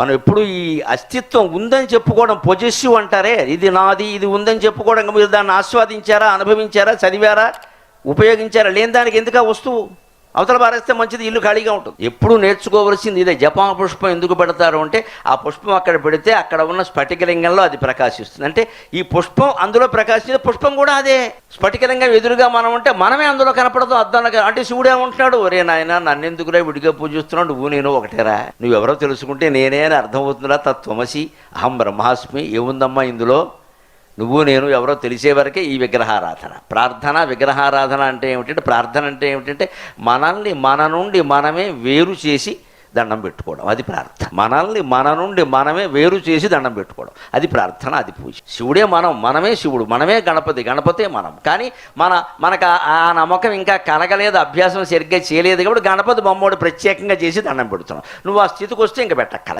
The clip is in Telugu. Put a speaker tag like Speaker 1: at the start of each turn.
Speaker 1: మనం ఎప్పుడు ఈ అస్తిత్వం ఉందని చెప్పుకోవడం పొజెసివ్ అంటారే. ఇది నాది ఇది ఉందని చెప్పుకోవడం ఇంకా మీరు దాన్ని ఆస్వాదించారా అనుభవించారా చదివారా ఉపయోగించారా? లేని దానికి ఎందుకు వస్తువు? అవతల పారేస్తే మంచిది ఇల్లు ఖాళీగా ఉంటుంది. ఎప్పుడు నేర్చుకోవలసింది ఇదే. జపా పుష్పం ఎందుకు పెడతారు అంటే ఆ పుష్పం అక్కడ పెడితే అక్కడ ఉన్న స్ఫటికలింగంలో అది ప్రకాశిస్తుంది. అంటే ఈ పుష్పం అందులో ప్రకాశించే పుష్పం కూడా అదే. స్ఫటికలింగం ఎదురుగా మనం ఉంటే మనమే అందులో కనపడదు అద్దానికి అంటే శివుడు ఏమంటున్నాడు ఒరే నాయన నన్నెందుకురా విడిగా పూజిస్తున్నాడు? నువ్వు నేను ఒకటేరా? నువ్వెవరో తెలుసుకుంటే నేనే అని అర్థమవుతుందిరా తత్వమసి. అహం బ్రహ్మాస్మి. ఏముందమ్మా ఇందులో? నువ్వు నేను ఎవరో తెలిసే వరకే ఈ విగ్రహారాధన. ప్రార్థన విగ్రహారాధన అంటే ఏమిటంటే ప్రార్థన అంటే ఏమిటంటే మనల్ని మన నుండి మనమే వేరు చేసి దండం పెట్టుకోవడం. అది ప్రార్థన. మనల్ని మన నుండి మనమే వేరు చేసి దండం పెట్టుకోవడం. అది ప్రార్థన అది పూజ. శివుడే మనం మనమే శివుడు మనమే గణపతి గణపతే మనం. కానీ మన మనకు ఆ- నమ్మకం ఇంకా కలగలేదు అభ్యాసం సరిగ్గా చేయలేదు కాబట్టి గణపతి బొమ్మోడు ప్రత్యేకంగా చేసి దండం పెడుతున్నాం. నువ్వు ఆ స్థితికి వస్తే ఇంకా పెట్టక్కల